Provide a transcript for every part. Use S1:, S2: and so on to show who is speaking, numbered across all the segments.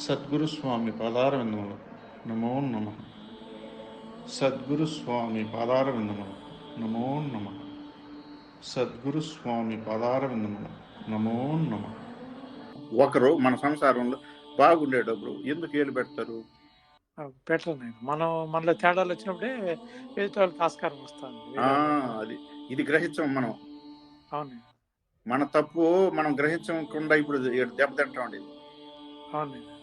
S1: సద్గురు స్వామి పాదారవిందములు. నమో నమ. సద్గురు స్వామి పాదారవిందములు. నమో నమ. సద్గురు స్వామి పాదారవిందములు. నమో నమ.
S2: ఒకరు మన సంసారంలో బాగుండేటప్పుడు ఎందుకు ఏలు పెడతారు?
S3: పెట్టరు నేను మనం మనలో తేడాలు వచ్చినప్పుడే ఎదుటి వాళ్ళకి ఆస్కారం వస్తుంది.
S2: ఆ అది. ఇది గ్రహించం మనం.
S3: అవును
S2: మన తప్పు మనం గ్రహించకుండా ఇప్పుడు దెబ్బతింటాం
S3: అవును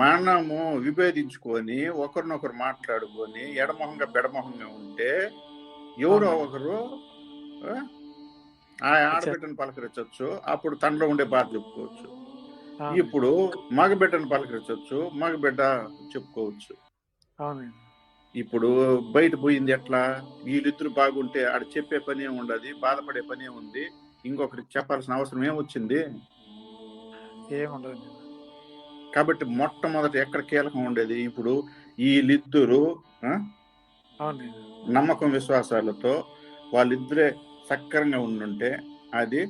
S2: మనము విభేదించుకొని ఒకరినొకరు మాట్లాడుకొని ఎడమొహంగా పెడమొహంగా ఉంటే ఎవరో ఒకరు ఆ, ఆడబిడ్డను పలకరించవచ్చు అప్పుడు తనలో ఉండే బాధ చెప్పుకోవచ్చు. ఇప్పుడు మగబిడ్డను పలకరించవచ్చు మగబిడ్డ చెప్పుకోవచ్చు. ఇప్పుడు బయట పోయింది ఎట్లా? వీళ్ళిద్దరు బాగుంటే ఆడ చెప్పే పని ఉండదు బాధపడే పని ఉంది. ఇంకొకరికి చెప్పాల్సిన అవసరం ఏమొచ్చింది?
S3: ఏముండదు
S2: కాబట్టి మొట్టమొదటి ఎక్కడ కీలకం ఉండేది? ఇప్పుడు వీళ్ళిద్దరు నమ్మకం విశ్వాసాలతో వాళ్ళిద్దరే సక్రంగా ఉండుంటే అది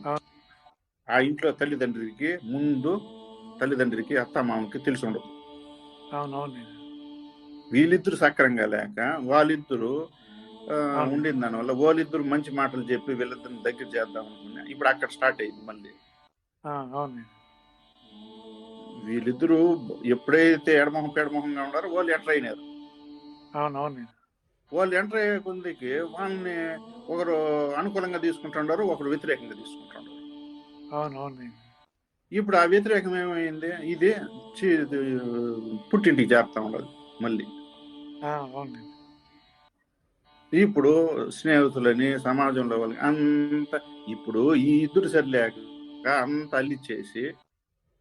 S3: ఆ.
S2: ఇంట్లో తల్లిదండ్రికి ముందు తల్లిదండ్రికి అత్తమామకి తెలిసి ఉండదు. వీళ్ళిద్దరు సక్రంగా లేక వాళ్ళిద్దరు. ఉండిన దానివల్ల వాళ్ళిద్దరు మంచి మాటలు చెప్పి వీళ్ళిద్దరిని దగ్గర చేద్దాం అనుకున్నా. ఇప్పుడు అక్కడ స్టార్ట్ అయింది మళ్ళీ. వీళ్ళిద్దరూ ఎప్పుడైతే ఎడమొహం పెడమొహంగా ఉన్నారో వాళ్ళు ఎంటర్ అయినారు.
S3: అవును అవును
S2: వాళ్ళు ఎంటర్ అయ్యే కొందికి వాళ్ళని ఒకరు అనుకూలంగా తీసుకుంటున్నారు ఒకరు వ్యతిరేకంగా తీసుకుంటున్నారు
S3: అవును అవును
S2: ఇప్పుడు ఆ వ్యతిరేకం ఏమైంది? ఇది పుట్టింటికి చేరుతా ఉండదు మళ్ళీ. ఇప్పుడు స్నేహితులని సమాజంలో వాళ్ళకి అంత ఇప్పుడు ఈ ఇద్దరు సరిలేక అంత అల్లిచ్చేసి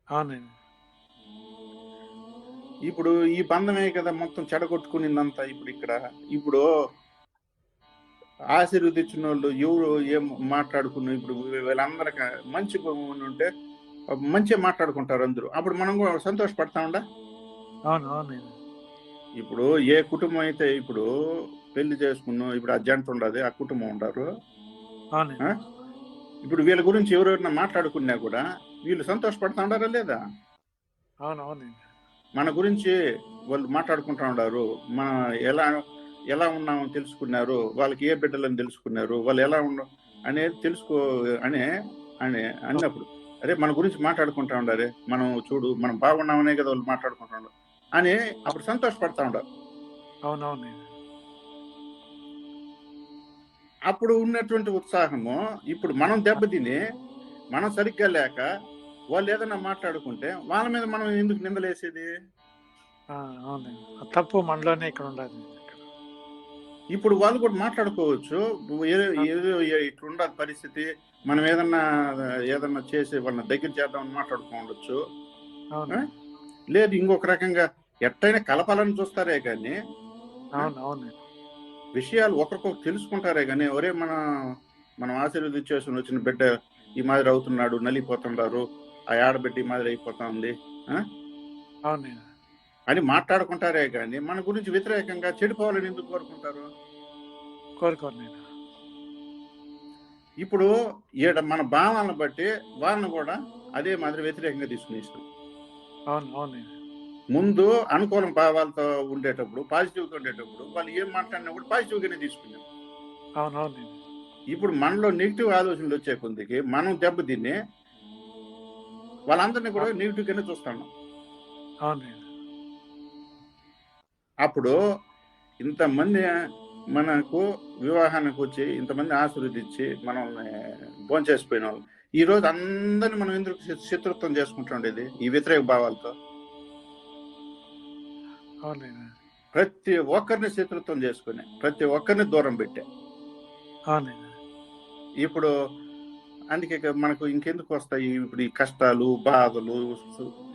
S3: అవును.
S2: ఇప్పుడు ఈ బంధమే కదా మొత్తం చెడగొట్టుకునిందంతా ఇప్పుడు ఇక్కడ. ఇప్పుడు ఆశీర్వదించిన వాళ్ళు ఎవరు ఏం మాట్లాడుకున్న ఇప్పుడు వీళ్ళందరికీ మంచి ఉంటే మంచిగా మాట్లాడుకుంటారు అందరూ. అప్పుడు మనం కూడా సంతోషపడతా ఉండా? ఇప్పుడు ఏ కుటుంబం అయితే ఇప్పుడు పెళ్ళి చేసుకున్నాం ఇప్పుడు ఆ జంట ఉండదు ఆ కుటుంబం ఉండరు? ఇప్పుడు వీళ్ళ గురించి ఎవరెవరైనా మాట్లాడుకున్నా కూడా వీళ్ళు సంతోషపడతా ఉండారా లేదా?
S3: అవును అవును
S2: మన గురించి వాళ్ళు మాట్లాడుకుంటా ఉన్నారు. మన ఎలా ఎలా ఉన్నామని తెలుసుకున్నారు. వాళ్ళకి ఏ బిడ్డలని తెలుసుకున్నారు. వాళ్ళు ఎలా ఉండ అనేది తెలుసుకో అనే అనే అన్నప్పుడు అరే మన గురించి మాట్లాడుకుంటా ఉండారే. మనం చూడు మనం బాగున్నామనే కదా వాళ్ళు మాట్లాడుకుంటా ఉన్నారు. అని అప్పుడు సంతోషపడతా ఉండారు.
S3: అవును అవును
S2: అప్పుడు ఉన్నటువంటి ఉత్సాహము ఇప్పుడు మనం దెబ్బతిని మనం సరిగ్గా లేక వాళ్ళు ఏదైనా మాట్లాడుకుంటే వాళ్ళ మీద మనం ఎందుకు నిందలేసేది?
S3: అవును తప్పు మనలోనే ఇక్కడ ఉండదు
S2: ఇప్పుడు వాళ్ళు కూడా మాట్లాడుకోవచ్చు. ఏదో ఏదో ఇట్లుండాలి పరిస్థితి. మనం ఏదన్నా ఏదన్నా చేసి వాళ్ళని దగ్గర చేద్దామని మాట్లాడుకోవచ్చు
S3: అవును.
S2: లేదు ఇంకొక రకంగా ఎట్టయినా కలపాలని చూస్తారే కానీ విషయాలు ఒకరికొకరు తెలుసుకుంటారే కానీ ఒరే మన మనం ఆశీర్వదించేసి వచ్చిన బిడ్డ ఈ మాదిరి అవుతున్నాడు నలిగిపోతున్నారు ఆ ఆడబిడ్డ మాదిరి అయిపోతా ఉంది
S3: అవును
S2: అని మాట్లాడుకుంటారే కానీ మన గురించి వ్యతిరేకంగా చెడిపోవాలని ఎందుకు కోరుకుంటారు?
S3: కోరుకోరు నేను.
S2: ఇప్పుడు ఈడ మన భావాలను బట్టి వాళ్ళని కూడా అదే మాదిరి వ్యతిరేకంగా తీసుకుని ఇస్తాం
S3: అవును అవును
S2: ముందు అనుకూల భావాలతో ఉండేటప్పుడు పాజిటివ్గా ఉండేటప్పుడు వాళ్ళు ఏం మాట్లాడినా కూడా పాజిటివ్గానే తీసుకున్నాం ఇప్పుడు మనలో నెగిటివ్ ఆలోచనలు వచ్చే కొందికి మనం దెబ్బతిని వాళ్ళందరినీ కూడా నెగిటివ్ గానే చూస్తాను అప్పుడు ఇంతమంది మనకు వివాహానికి వచ్చి ఇంతమంది ఆశీర్వదించి మనం భోంచేసిపోయిన వాళ్ళు. ఈ రోజు అందరిని మనం ఎందుకు శత్రుత్వం చేసుకుంటుండేది ఈ వ్యతిరేక భావాలతో. ప్రతి ఒక్కరిని శత్రుత్వం చేసుకుని ప్రతి ఒక్కరిని దూరం పెట్టే. ఇప్పుడు అందుకే మనకు ఇంకెందుకు వస్తాయి ఇప్పుడు ఈ కష్టాలు బాధలు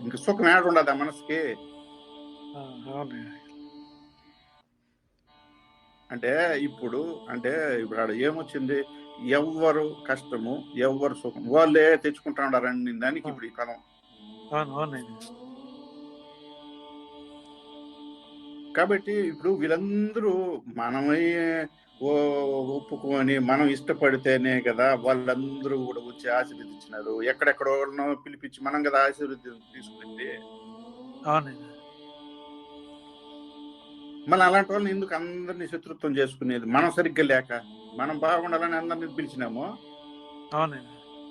S2: ఇంక సుఖం ఏడ ఉండదు ఆ మనసుకి? అంటే ఇప్పుడు అంటే ఇప్పుడు ఆడ ఏమొచ్చింది? ఎవ్వరు కష్టము ఎవ్వరు సుఖం. వాళ్ళే తెచ్చుకుంటా ఉండారని దానికి ఇప్పుడు ఈ కాలం కాబట్టి ఇప్పుడు వీళ్ళందరూ మనమే ఒప్పుకొని మనం ఇష్టపడితేనే కదా వాళ్ళందరూ కూడా వచ్చి ఆశీర్వదించినారు. ఎక్కడెక్కడో పిలిపించి మనం కదా ఆశీర్వది తీసుకుంది మళ్ళీ అలాంటి వాళ్ళని ఎందుకు అందరినీ శత్రుత్వం చేసుకునేది? మనం సరిగ్గా లేక మనం బాగుండాలని అందరినీ పిలిచినాము.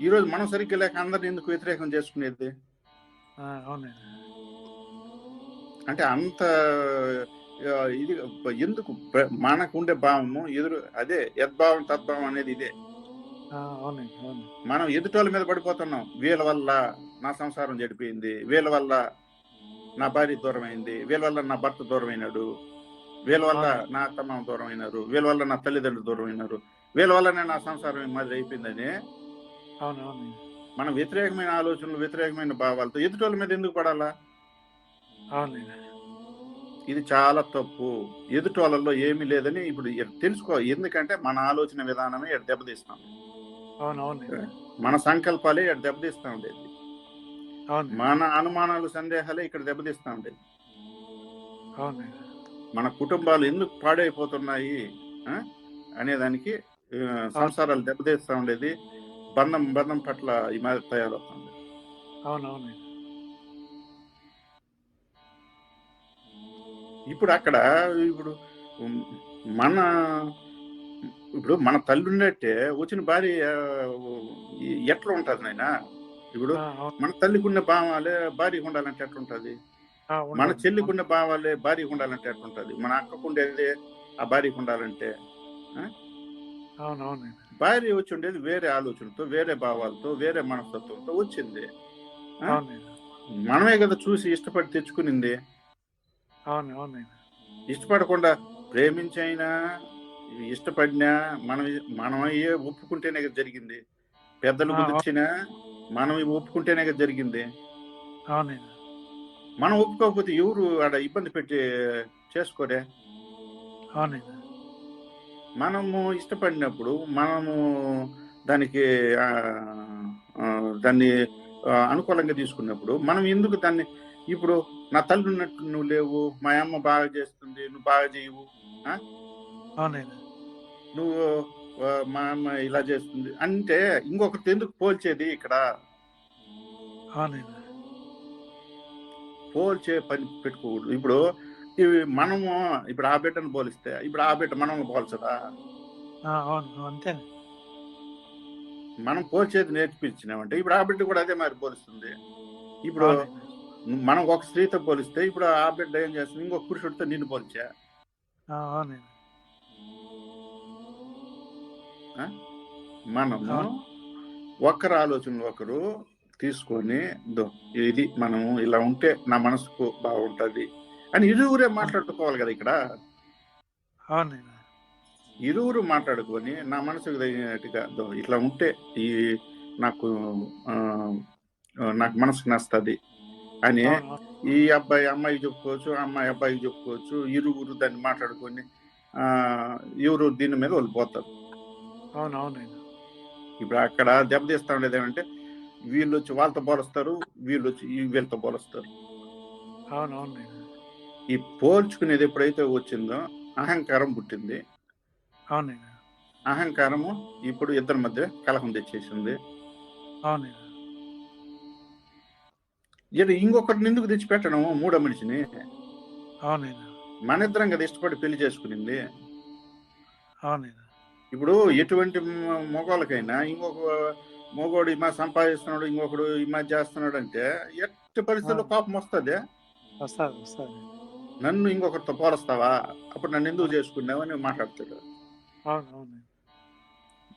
S2: ఈ రోజు మనం సరిగ్గా లేక అందరిని ఎందుకు వ్యతిరేకం చేసుకునేది? అంటే అంత ఇది ఎందుకు మనకు ఉండే భావము ఎదురు అదే యద్భావం తద్భావం అనేది ఇదే. మనం ఎదుటోళ్ళ మీద పడిపోతున్నాం. వీళ్ళ వల్ల నా సంసారం చెడిపోయింది వీళ్ళ వల్ల నా భార్య దూరం అయింది వీళ్ళ వల్ల నా భర్త దూరం అయినాడు వీళ్ళ వల్ల నా అత్తమ్మ దూరం అయినారు వీళ్ళ వల్ల నా తల్లిదండ్రులు దూరం అయినారు వీళ్ళ వల్లనే నా సంసారం మాదిరి అయిపోయిందని మనం వ్యతిరేకమైన ఆలోచనలు వ్యతిరేకమైన భావాలతో ఎదుటోళ్ళ మీద ఎందుకు పడాలా? ఇది చాలా తప్పు. ఎదుటోళ్ళలో ఏమీ లేదని ఇప్పుడు తెలుసుకో ఎందుకంటే మన ఆలోచన విధానమే ఇక్కడ దెబ్బతీస్తాం మన సంకల్పాలే ఇక్కడ దెబ్బతీస్తా ఉండేది. మన అనుమానాలు సందేహాలే ఇక్కడ దెబ్బతీస్తా ఉండేది. మన కుటుంబాలు ఎందుకు పాడైపోతున్నాయి? అనేదానికి సంసారాలు దెబ్బతీస్తా ఉండేది. బంధం బంధం పట్ల ఈ మాదిరి తయారవుతుంది
S3: అవును
S2: ఇప్పుడు అక్కడ ఇప్పుడు మన ఇప్పుడు మన తల్లి ఉన్నట్టే వచ్చిన భార్య ఎట్లా ఉంటది నాయన? ఇప్పుడు మన తల్లికి ఉన్న భావాలే భార్యకు ఉండాలంటే ఎట్లుంటది? మన. చెల్లికి ఉన్న భావాలే భార్యకు ఉండాలంటే ఎట్లుంటది? మన అక్కకు ఉండేది ఆ భార్యకు ఉండాలంటే భార్య వచ్చి ఉండేది వేరే ఆలోచనతో వేరే భావాలతో వేరే మనస్తత్వంతో వచ్చింది మనమే కదా చూసి ఇష్టపడి తెచ్చుకునింది.
S3: అవును
S2: ఇష్టపడకుండా ప్రేమించైనా ఇష్టపడినా మనం మనం ఏ ఒప్పుకుంటేనే కదా జరిగింది. పెద్దలు కుదిర్చినా మనం ఒప్పుకుంటేనే కదా జరిగింది. మనం ఒప్పుకోకపోతే ఎవరు ఆడ ఇబ్బంది పెట్టి చేసుకోరే? మనము ఇష్టపడినప్పుడు మనము దానికి దాన్ని అనుకూలంగా తీసుకున్నప్పుడు మనం ఎందుకు దాన్ని ఇప్పుడు నా తల్లి ఉన్నట్టు నువ్వు లేవు మా అమ్మ బాగా చేస్తుంది నువ్వు బాగా చేయవు నువ్వు మా అమ్మ ఇలా చేస్తుంది. అంటే ఇంకొకరితో ఎందుకు పోల్చేది ఇక్కడ? పోల్చే పని పెట్టుకోకూడదు. ఇప్పుడు ఇవి మనము ఇప్పుడు ఆ బిడ్డను పోలిస్తే ఇప్పుడు ఆ బిడ్డ మనల్ని పోల్చదా?
S3: అంతేనే.
S2: మనం పోల్చేది నేర్పించినామంటే ఇప్పుడు ఆ బిడ్డ కూడా అదే మరి పోలిస్తుంది. ఇప్పుడు మనం ఒక స్త్రీతో పోలిస్తే ఇప్పుడు ఆ బిడ్డ ఏం చేస్తుంది? ఇంకొక పురుషుడితో నిన్ను పోల్చా? మనము. ఒకరి ఆలోచనలు ఒకరు తీసుకొని దో ఇది మనము ఇలా ఉంటే నా మనసుకు బాగుంటది అని ఇరువురే మాట్లాడుకోవాలి కదా ఇక్కడ. ఇరువురు మాట్లాడుకొని నా మనసుకు తగినట్టుగా దో ఇట్లా ఉంటే ఈ నాకు నాకు మనసుకు నస్తుంది అని
S3: అవును
S2: ఈ అబ్బాయి అమ్మాయికి చెప్పుకోవచ్చు అమ్మాయి అబ్బాయికి చెప్పుకోవచ్చు ఇరువురు దాన్ని మాట్లాడుకొని ఎవరు దీని మీద వాళ్ళు పోతారు.
S3: అవును అవునయ్యా
S2: ఇప్పుడు అక్కడ దెబ్బతీస్తా ఉండేది ఏమంటే వీళ్ళు వచ్చి వాళ్ళతో పోలుస్తారు వీళ్ళు వచ్చి వీళ్ళతో పోలుస్తారు.
S3: అవును
S2: ఈ పోల్చుకునేది ఎప్పుడైతే వచ్చిందో అహంకారం పుట్టింది. అహంకారము ఇప్పుడు ఇద్దరి మధ్య కలహం తెచ్చేసింది.
S3: అవునయ్యా
S2: ఇది ఇంకొకరిని ఎందుకు తెచ్చిపెట్టడం? మూడో మనిషిని.
S3: అవునయ్యా
S2: మన ఇద్దరం కదా ఇష్టపడి పెళ్ళి చేసుకునింది. ఇప్పుడు ఎటువంటి మ- మగవాళ్ళకైనా ఇంకొక మగవాడు ఈ మా సంపాదిస్తున్నాడు ఇంకొకడు ఈ మా చేస్తున్నాడు అంటే ఎట్టి పరిస్థితుల్లో. కోపం వస్తుంది? నన్ను ఇంకొకరితో పోలుస్తావా? అప్పుడు నన్ను ఎందుకు చేసుకున్నావు అని మాట్లాడతాడు.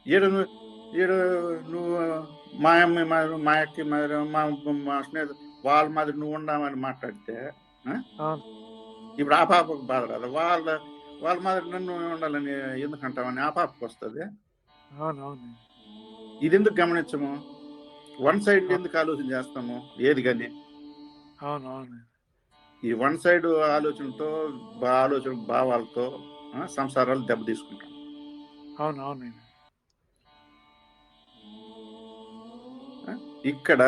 S2: ఈడు నువ్వు- ఈడు నువ్వు మా అమ్మ మా అక్క మా మా స్నేహితుడు వాళ్ళ మాదిరి నువ్వు ఉండామని మాట్లాడితే ఇప్పుడు ఆ పాపకు బాధ రాదు. వాళ్ళ వాళ్ళ మాదిరి నన్ను ఉండాలని ఎందుకు అంటామని ఆ పాపకు వస్తుంది? ఇది ఎందుకు గమనించము? వన్ సైడ్ ఎందుకు ఆలోచన చేస్తాము? ఏది కానీ. ఈ వన్ సైడ్ ఆలోచనతో ఆలోచన భావాలతో సంసారాలు దెబ్బతీసుకుంటాం.
S3: అవును అవును
S2: ఇక్కడ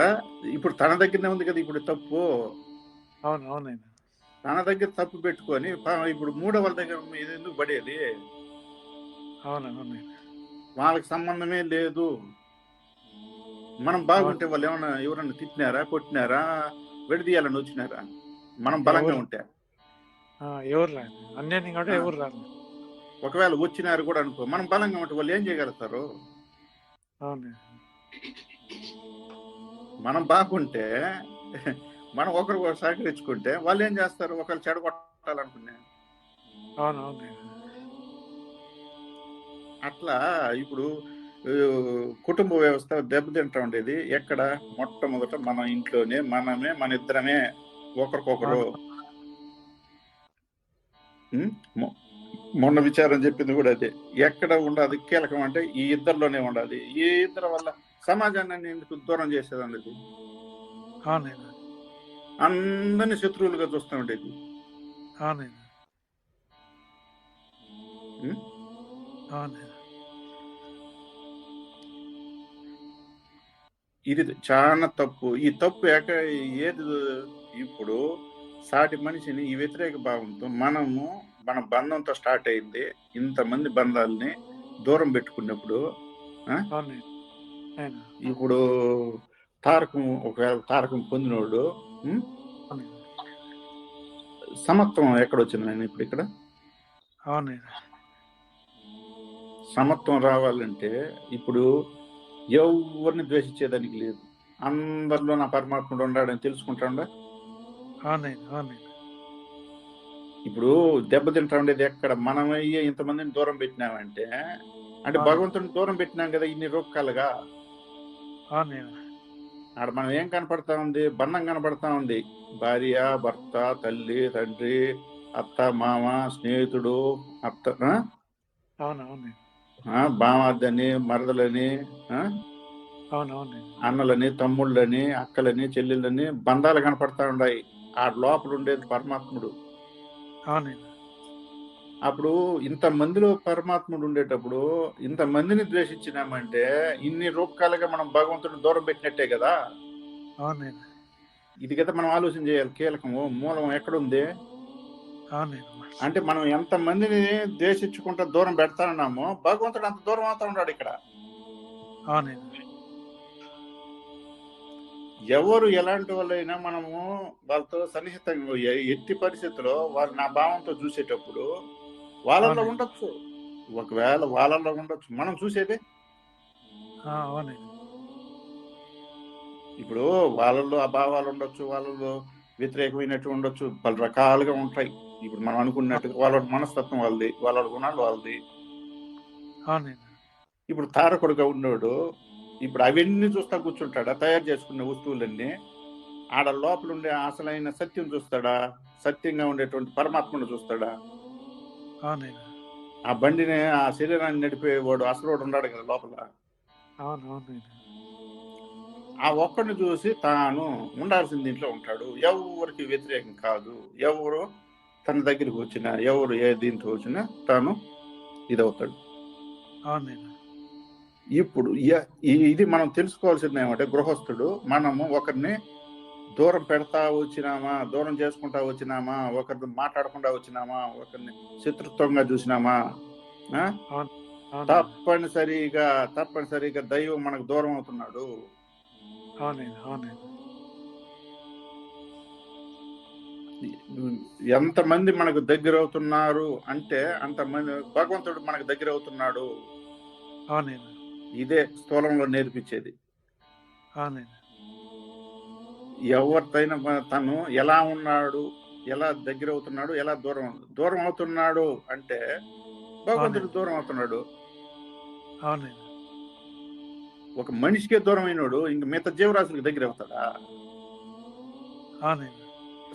S2: ఇప్పుడు తన దగ్గరనే ఉంది కదా ఇప్పుడు తప్పు.
S3: అవును అవునైనా.
S2: తన దగ్గర తప్పు పెట్టుకొని ఇప్పుడు మూడో వాళ్ళ దగ్గర ఇది ఎందుకు పడేది?
S3: అవును అవునైనా
S2: వాళ్ళకి సంబంధమే లేదు. మనం బాగుంటే వాళ్ళు ఏమన్నా ఎవరన్నా తిట్టినారా కొట్టినారా విడదీయాలని వచ్చినారా? మనం బలంగా? ఉంటే.
S3: ఎవరు అన్యాయం కాబట్టి. ఎవరు రాదు
S2: ఒకవేళ వచ్చినారు కూడా అనుకో మనం బలంగా ఉంటే వాళ్ళు ఏం చేయగలుగుతారు?
S3: అవును.
S2: మనం బాగుంటే మనం ఒకరు సహకరించుకుంటే వాళ్ళు ఏం చేస్తారు? ఒకరు చెడగొట్టాలనుకునే
S3: అవును అవును.
S2: అట్లా ఇప్పుడు కుటుంబ వ్యవస్థ దెబ్బతింటా ఉండేది. ఎక్కడ? మొట్టమొదట మన ఇంట్లోనే మనమే మన ఇద్దరమే ఒకరికొకరు. మొన్న విచారం చెప్పింది కూడా అదే. ఎక్కడ ఉండదు కీలకం అంటే ఈ ఇద్దరిలోనే ఉండాలి. ఈ ఇద్దరు వల్ల సమాజాన్ని ఎందుకు దూరం చేసేది
S3: అవునైనా
S2: అందరిని శత్రువులుగా చూస్తూ ఉండేది.
S3: అవునైనా
S2: ఉం?
S3: అవునైనా
S2: ఇది చాలా తప్పు. ఈ తప్పు ఎక్క ఏది? ఇప్పుడు సాటి మనిషిని ఈ వ్యతిరేక భావంతో మనము మన బంధంతో స్టార్ట్ అయింది. ఇంతమంది బంధాలని దూరం పెట్టుకున్నప్పుడు ఇప్పుడు తారకం ఒకవేళ తారకం పొందినోడు సమత్వం ఎక్కడొచ్చింది ఆయన ఇప్పుడు ఇక్కడ? సమత్వం రావాలంటే ఇప్పుడు ఎవరిని ద్వేషించేదానికి లేదు. అందరిలో నా పరమాత్ముడు ఉన్నాడని తెలుసుకుంటాడా? ఇప్పుడు దెబ్బతింటా ఉండేది ఎక్కడ? మనం అయ్యే ఇంతమందిని దూరం పెట్టినామంటే అంటే. భగవంతుని దూరం పెట్టినాం కదా ఇన్ని రూపాయలుగా
S3: అవునైనా
S2: ఆడ మనం ఏం కనపడతా ఉంది? బంధం కనపడతా ఉంది. భార్య భర్త తల్లి తండ్రి అత్త మామ స్నేహితుడు అత్త బామార్దని మరదలని అన్నలని తమ్ముళ్ళని అక్కలని చెల్లెళ్ళని బంధాలు కనపడతా ఉన్నాయి ఆ లోపల ఉండేది పరమాత్ముడు.
S3: అవునైనా
S2: అప్పుడు ఇంత మందిలో పరమాత్ముడు ఉండేటప్పుడు ఇంత మందిని ద్వేషించినామంటే ఇన్ని రూపకాలుగా మనం భగవంతుడిని దూరం పెట్టినట్టే కదా?
S3: అవునైనా
S2: ఇది కదా మనం ఆలోచన చేయాలి. కీలకము మూలం ఎక్కడుంది? అంటే మనం ఎంత మందిని ద్వేషించుకుంటా దూరం పెడతాన్నామో భగవంతుడు అంత దూరం అవుతా ఉన్నాడు ఇక్కడ.
S3: అవునైనా
S2: ఎవరు ఎలాంటి వాళ్ళైనా మనము వాళ్ళతో సన్నిహితంగా ఎట్టి పరిస్థితుల్లో వాళ్ళు నా భావంతో చూసేటప్పుడు వాళ్ళలో. ఉండొచ్చు. ఒకవేళ వాళ్ళలో ఉండొచ్చు. మనం చూసేదే. ఇప్పుడు వాళ్ళలో అభావాలు ఉండొచ్చు వాళ్ళలో వ్యతిరేకమైనట్టు ఉండొచ్చు. పలు రకాలుగా ఉంటాయి. ఇప్పుడు మనం అనుకున్నట్టుగా వాళ్ళ మనస్తత్వం వాళ్ళది వాళ్ళ గుణాలు వాళ్ళది. ఇప్పుడు తారకుడుగా ఉన్నాడు ఇప్పుడు అవన్నీ చూస్తా కూర్చుంటాడా? తయారు చేసుకునే వస్తువులన్నీ ఆడ లోపల ఉండే అసలైన సత్యం చూస్తాడా? సత్యంగా ఉండేటువంటి పరమాత్మను చూస్తాడా? ఆ బండిని ఆ శరీరాన్ని నడిపేవాడు అసలు ఉన్నాడు కదా లోపల. ఆ ఒక్కడిని చూసి తాను ఉండాల్సిన దీంట్లో ఉంటాడు. ఎవరికి వ్యతిరేకం కాదు. ఎవరు తన దగ్గరికి వచ్చినా ఎవరు ఏ దీంతో వచ్చినా తాను ఇదవుతాడు.
S3: అవునైనా
S2: ఇప్పుడు ఇది మనం తెలుసుకోవాల్సింది ఏమంటే గృహస్థుడు మనము ఒకరిని దూరం పెడతా వచ్చినామా దూరం చేసుకుంటా వచ్చినామా ఒకరిని మాట్లాడకుండా వచ్చినామా ఒకరిని శత్రుత్వంగా చూసినామా? తప్పనిసరిగా తప్పనిసరిగా దైవం మనకు దూరం అవుతున్నాడు. ఎంతమంది మనకు దగ్గర అవుతున్నారు అంటే అంతమంది భగవంతుడు మనకు దగ్గర అవుతున్నాడు.
S3: అవునైనా
S2: ఇదే స్థూలంలో నేర్పించేది. ఎవరితైనా తను ఎలా ఉన్నాడు ఎలా దగ్గర అవుతున్నాడు ఎలా దూరం దూరం అవుతున్నాడు అంటే భగవంతుడు. దూరం అవుతున్నాడు ఒక మనిషికే దూరం అయినాడు ఇంక మిగతా జీవరాశులకు దగ్గర అవుతాడా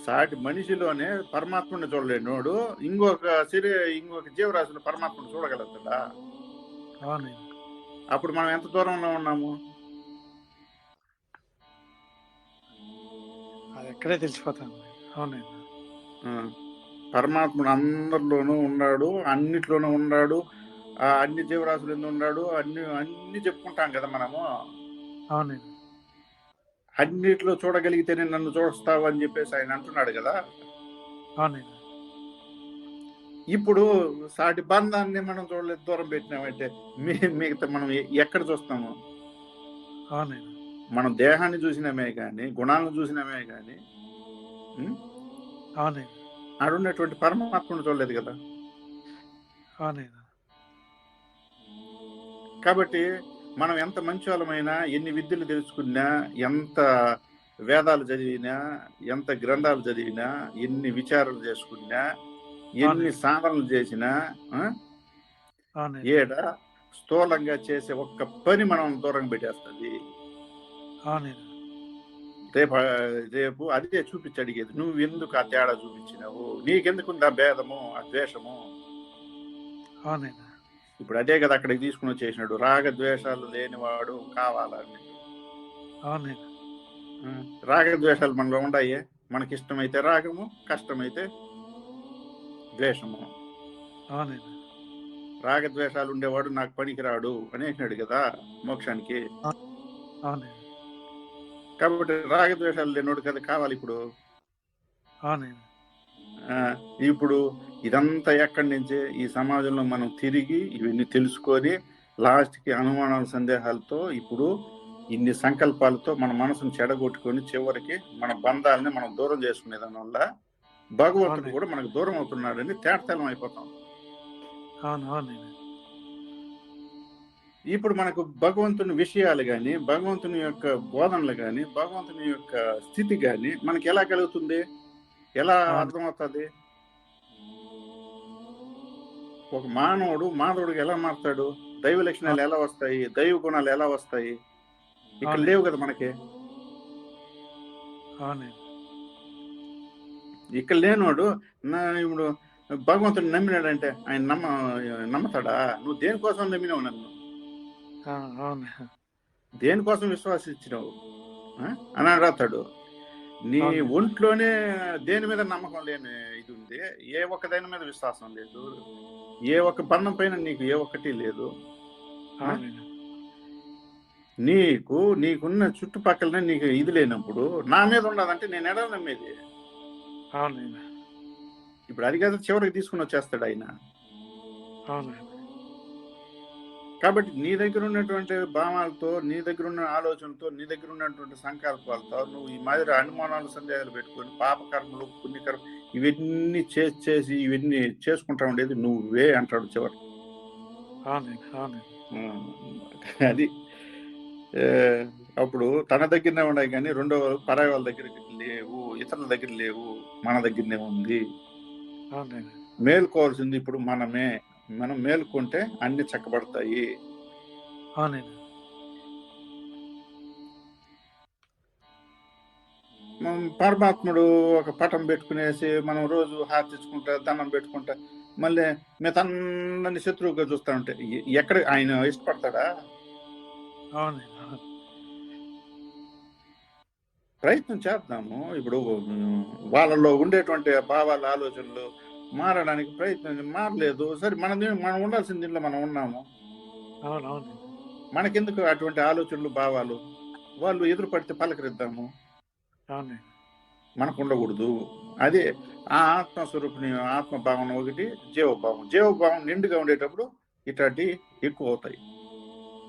S2: సాటి మనిషిలోనే పరమాత్మని చూడలేనోడు ఇంకొక శరీర ఇంకొక జీవరాశులు పరమాత్మను చూడగలుగుతాడా? అప్పుడు మనం ఎంత దూరంలో ఉన్నాము?
S3: అది ఎక్కడే తెలిసిపోతాను. అవునండి.
S2: పరమాత్ముడు అందరిలోనూ ఉన్నాడు అన్నిట్లోనూ ఉన్నాడు అన్ని జీవరాశులు ఎందు ఉన్నాడు అన్ని అన్ని చెప్పుకుంటాం కదా మనము.
S3: అవునండి.
S2: అన్నిట్లో చూడగలిగితేనే నన్ను చూస్తావు అని చెప్పేసి ఆయన అంటున్నాడు కదా.
S3: అవునండి.
S2: ఇప్పుడు సాటి బంధాన్ని మనం చూడలేదు దూరం పెట్టినామంటే మిగతా మనం ఎక్కడ చూస్తాము? మనం దేహాన్ని చూసినామే కానీ గుణాలను చూసినామే కానీ ఆడున్నటువంటి పరమాత్మను చూడలేదు కదా? కాబట్టి మనం ఎంత మంచి వాళ్ళమైనా ఎన్ని విద్యలు తెలుసుకున్నా ఎంత వేదాలు చదివినా ఎంత గ్రంథాలు చదివినా ఎన్ని విచారాలు చేసుకున్నా ఎన్ని సాధనలు చేసినా ఏడ స్థూలంగా చేసే ఒక్క పని మనం దూరం పెట్టేస్తుంది. రేపు రేపు అదే చూపించి అడిగేది నువ్వు ఎందుకు ఆ తేడా చూపించినావు? నీకెందుకుంది ఆ భేదము ఆ ద్వేషము? ఇప్పుడు అదే కదా అక్కడికి తీసుకుని వచ్చేసినాడు. రాగ ద్వేషాలు లేనివాడు కావాలని
S3: అవునండి
S2: ఆ, రాగద్వేషాలు మనలో ఉండాయి. మనకి ఇష్టమైతే రాగము కష్టమైతే ద్వేషము.
S3: అవునండి
S2: రాగద్వేషాలు ఉండేవాడు నాకు పనికిరాడు అనేసినాడు కదా మోక్షానికి. కాబట్టి రాగద్వేషాలు లేనోడు కదా కావాలి ఇప్పుడు. ఇప్పుడు ఇదంతా ఎక్కడి నుంచి? ఈ సమాజంలో మనం తిరిగి ఇవన్నీ తెలుసుకొని లాస్ట్కి అనుమానాల సందేహాలతో ఇప్పుడు ఇన్ని సంకల్పాలతో మన మనసును చెడగొట్టుకొని చివరికి మన బంధాలని మనం దూరం చేసుకునే దానివల్ల భగవంతుడు. కూడా మనకు దూరం అవుతున్నాడని తేటతెల్లం అయిపోతాం. ఇప్పుడు మనకు భగవంతుని విషయాలు కానీ భగవంతుని యొక్క బోధనలు కానీ భగవంతుని యొక్క స్థితి కానీ మనకి ఎలా కలుగుతుంది? ఎలా. అర్థమవుతుంది? ఒక మానవుడు మానవుడికి ఎలా మారుతాడు? దైవ లక్షణాలు ఎలా వస్తాయి? దైవ గుణాలు ఎలా వస్తాయి? ఇక్కడ. లేవు కదా మనకి.
S3: అవునండి.
S2: ఇక్కడ లేనోడు నా ఇప్పుడు భగవంతుని నమ్మినాడంటే ఆయన నమ్మ నమ్మతాడా? నువ్వు దేనికోసం నమ్మినావు నన్ను? దేనికోసం విశ్వాసించినావు? అని అడుగుతాడు. నీ. ఒంట్లోనే దేని మీద నమ్మకం లేని ఇది ఉంది. ఏ ఒక్క దాని మీద విశ్వాసం లేదు. ఏ ఒక్క బంధం పైన నీకు ఏ ఒక్కటి లేదు. నీకు నీకున్న చుట్టుపక్కల నీకు ఇది లేనప్పుడు నా మీద ఉండదంటే నేను ఎడ నమ్మేది?
S3: అవునండి
S2: ఇప్పుడు అది కదా చివరికి తీసుకుని వచ్చేస్తాడు ఆయన.
S3: అవునండి
S2: కాబట్టి నీ దగ్గర ఉన్నటువంటి భావాలతో నీ దగ్గర ఉన్న ఆలోచనతో నీ దగ్గర ఉన్నటువంటి సంకల్పాలతో నువ్వు ఈ మాదిరి అనుమానాలు సందేహాలు పెట్టుకొని పాపకర్మలు పుణ్యకర్మ ఇవన్నీ చేసి చేసి ఇవన్నీ చేసుకుంటా ఉండేది నువ్వే అంటాడు చివరి అది. అప్పుడు తన దగ్గరనే ఉన్నాయి కానీ రెండో పరాయి వాళ్ళ దగ్గర లేవు ఇతరుల దగ్గర లేవు. మన దగ్గరనే ఉంది. మేల్కోవాల్సింది ఇప్పుడు మనమే. మనం మేల్కొంటే అన్ని చక్కబడతాయి. పరమాత్ముడు ఒక పటం పెట్టుకునేసి మనం రోజు హార్తించుకుంటా దండం పెట్టుకుంటా మళ్ళీ మిగతా శత్రువుగా చూస్తా ఉంటే ఎక్కడ ఆయన ఇష్టపడతాడా?
S3: అవునండి. అవును.
S2: ప్రయత్నం చేద్దాము. ఇప్పుడు వాళ్ళలో ఉండేటువంటి భావాలు ఆలోచనలు మారడానికి ప్రయత్నం మారలేదు. సరే మన మనం ఉండాల్సిన దీంట్లో మనం ఉన్నాము. మనకెందుకు అటువంటి ఆలోచనలు భావాలు? వాళ్ళు ఎదురు పడితే పలకరిద్దాము. మనకు ఉండకూడదు అదే ఆ ఆత్మస్వరూపిణి ఆత్మ భావన ఒకటి జీవభావం. జీవభావం నిండుగా ఉండేటప్పుడు ఇట్లాంటి ఎక్కువ అవుతాయి.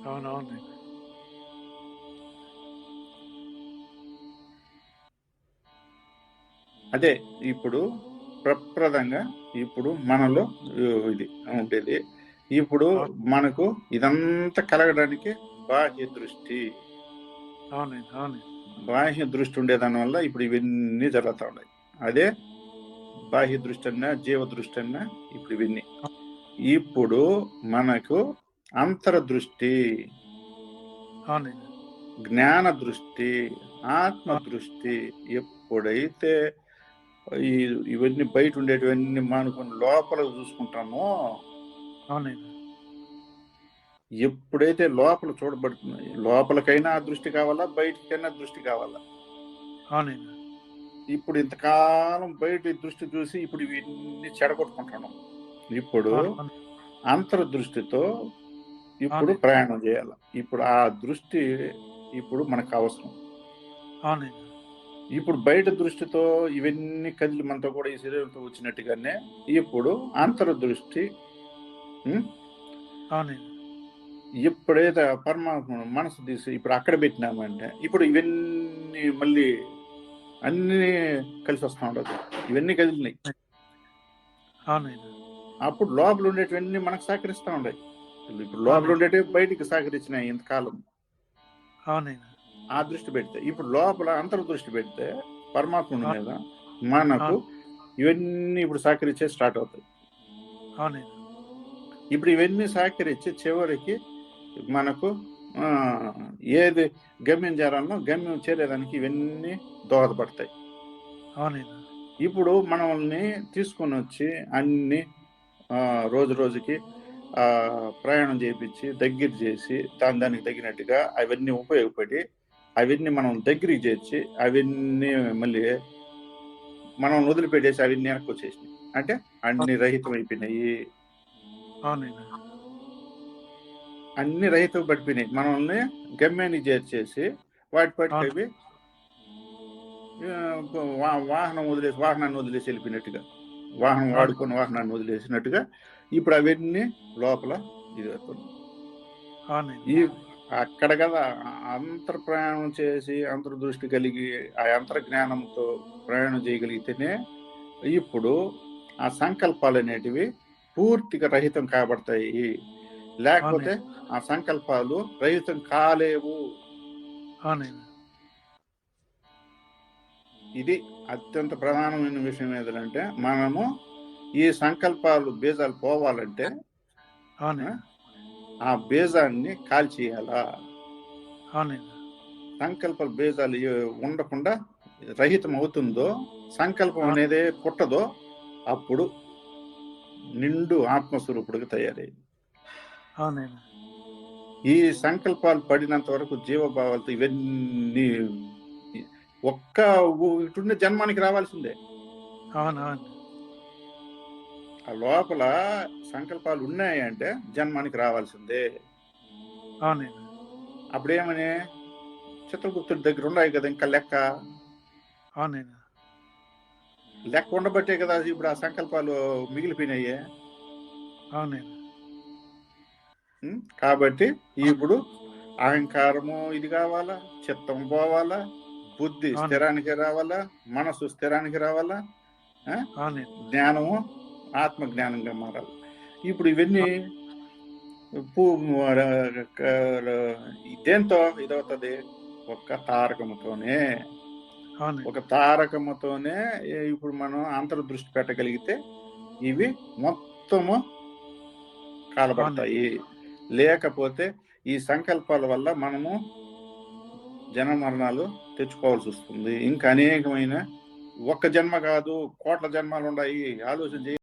S3: అవును
S2: అదే ఇప్పుడు ప్రప్రదంగా ఇప్పుడు మనలో ఇది ఉండేది. ఇప్పుడు మనకు ఇదంతా కలగడానికి బాహ్య దృష్టి. బాహ్య దృష్టి ఉండేదాని వల్ల ఇప్పుడు ఇవన్నీ జరుగుతూ ఉన్నాయి. అదే బాహ్య దృష్టి అన్నా జీవ దృష్టి అన్నా ఇప్పుడు ఇవన్నీ. ఇప్పుడు మనకు అంతర దృష్టి.
S3: అవునండి.
S2: జ్ఞాన దృష్టి ఆత్మ దృష్టి ఎప్పుడైతే ఈ ఇవన్నీ బయట ఉండేటివన్నీ మానుకొని లోపల చూసుకుంటామో?
S3: అవునండి.
S2: ఎప్పుడైతే లోపల చూడబడుతున్నాయి లోపలకైనా ఆ దృష్టి కావాలా బయటికైనా దృష్టి కావాలా? ఇప్పుడు ఇంతకాలం బయట దృష్టి చూసి ఇప్పుడు ఇవన్నీ చెడగొట్టుకుంటున్నాం. ఇప్పుడు. అంతర్దృష్టితో ఇప్పుడు. ప్రయాణం చేయాలి? ఇప్పుడు ఆ దృష్టి ఇప్పుడు మనకు అవసరం.
S3: అవునైనా
S2: ఇప్పుడు బయట దృష్టితో ఇవన్నీ కదిలి మనతో కూడా ఈ శరీరంతో వచ్చినట్టుగానే ఇప్పుడు అంతర్దృష్టి ఎప్పుడైతే పరమాత్మ మనసు తీసి ఇప్పుడు అక్కడ పెట్టినామంటే ఇప్పుడు ఇవన్నీ మళ్ళీ అన్ని కలిసి వస్తూ ఉండదు. ఇవన్నీ కదిలినాయి. అప్పుడు లోపల ఉండేటివన్నీ మనకు సహకరిస్తూ ఉన్నాయి ఇప్పుడు లోపల ఉండేటివి బయటికి సహకరించినాయి ఇంతకాలం.
S3: అవునైనా
S2: ఆ దృష్టి పెడితే ఇప్పుడు లోపల అంతర్దృష్టి పెడితే పరమాత్మ మీద మనకు ఇవన్నీ ఇప్పుడు సహకరించే స్టార్ట్ అవుతాయి. ఇప్పుడు ఇవన్నీ సహకరించి చివరికి మనకు ఏది గమ్యం చేరాలనో గమ్యం చేరేదానికి ఇవన్నీ దోహదపడతాయి. ఇప్పుడు మనల్ని తీసుకొని వచ్చి అన్ని రోజు రోజుకి ఆ, ప్రయాణం చేయించి దగ్గర చేసి దాని దానికి తగినట్టుగా అవన్నీ ఉపయోగపడి అవన్నీ మనం దగ్గరికి చేర్చి అవన్నీ మళ్ళీ మనం వదిలిపెట్టేసి అవన్నీ వెనక్కి వచ్చేసినాయి. అంటే అన్ని రహితం అయిపోయినాయి అన్ని రహితం పడిపోయినాయి మనల్ని గమ్యానికి చేర్చేసి వాటి వా- వాహనం వదిలేసి వాహనాన్ని వదిలేసి వెళ్ళిపోయినట్టుగా. వాహనం. వాడుకొని వాహనాన్ని వదిలేసినట్టుగా ఇప్పుడు అవన్నీ లోపల ఇది అవుతుంది. ఈ అక్కడ కదా అంతర్ ప్రయాణం చేసి అంతర్దృష్టి కలిగి ఆ అంతర్ జ్ఞానంతో ప్రయాణం చేయగలిగితేనే ఇప్పుడు ఆ సంకల్పాలు అనేటివి పూర్తిగా రహితం కాబడతాయి. లేకపోతే ఆ సంకల్పాలు రహితం కాలేవు. ఇది అత్యంత ప్రధానమైన విషయం ఏదంటే మనము ఈ సంకల్పాలు బీజాలు పోవాలంటే ఆ బీజాన్ని కాల్చేయాలా సంకల్ప బీజాలు ఉండకుండా రహితం అవుతుందో సంకల్పం. అనేది పుట్టదో అప్పుడు నిండు ఆత్మస్వరూపుడికి తయారై
S3: అవునైనా
S2: ఈ సంకల్పాలు పడినంత వరకు జీవభావాలతో ఇవన్నీ ఒక్క ఇటుండే జన్మానికి రావాల్సిందే.
S3: అవునవును.
S2: ఆ లోపల సంకల్పాలు ఉన్నాయి అంటే జన్మానికి రావాల్సిందే.
S3: అవునైనా
S2: అప్పుడేమని చిత్రగుప్తుడి దగ్గర ఉన్నాయి కదా ఇంకా లెక్క?
S3: అవునైనా
S2: లెక్క ఉండబట్టే కదా ఇప్పుడు ఆ సంకల్పాలు మిగిలిపోయినాయి.
S3: అవునైనా?
S2: కాబట్టి ఇప్పుడు అహంకారము ఇది కావాలా? చిత్తం పోవాలా? బుద్ధి
S3: అవును.
S2: స్థిరానికి రావాలా? మనసు స్థిరానికి రావాలా? జ్ఞానము ఆత్మ జ్ఞానంగా మారాలి. ఇప్పుడు ఇవన్నీ పూ- దేంతో ఇదవుతుంది? ఒక్క తారకముతోనే. ఒక తారకముతోనే ఇప్పుడు మనం అంతర్దృష్టి పెట్టగలిగితే ఇవి మొత్తము కాలబడతాయి లేకపోతే ఈ సంకల్పాల వల్ల మనము జన మరణాలు తెచ్చుకోవాల్సి వస్తుంది ఇంకా అనేకమైన ఒక్క జన్మ కాదు కోట్ల జన్మాలు ఉన్నాయి ఆలోచన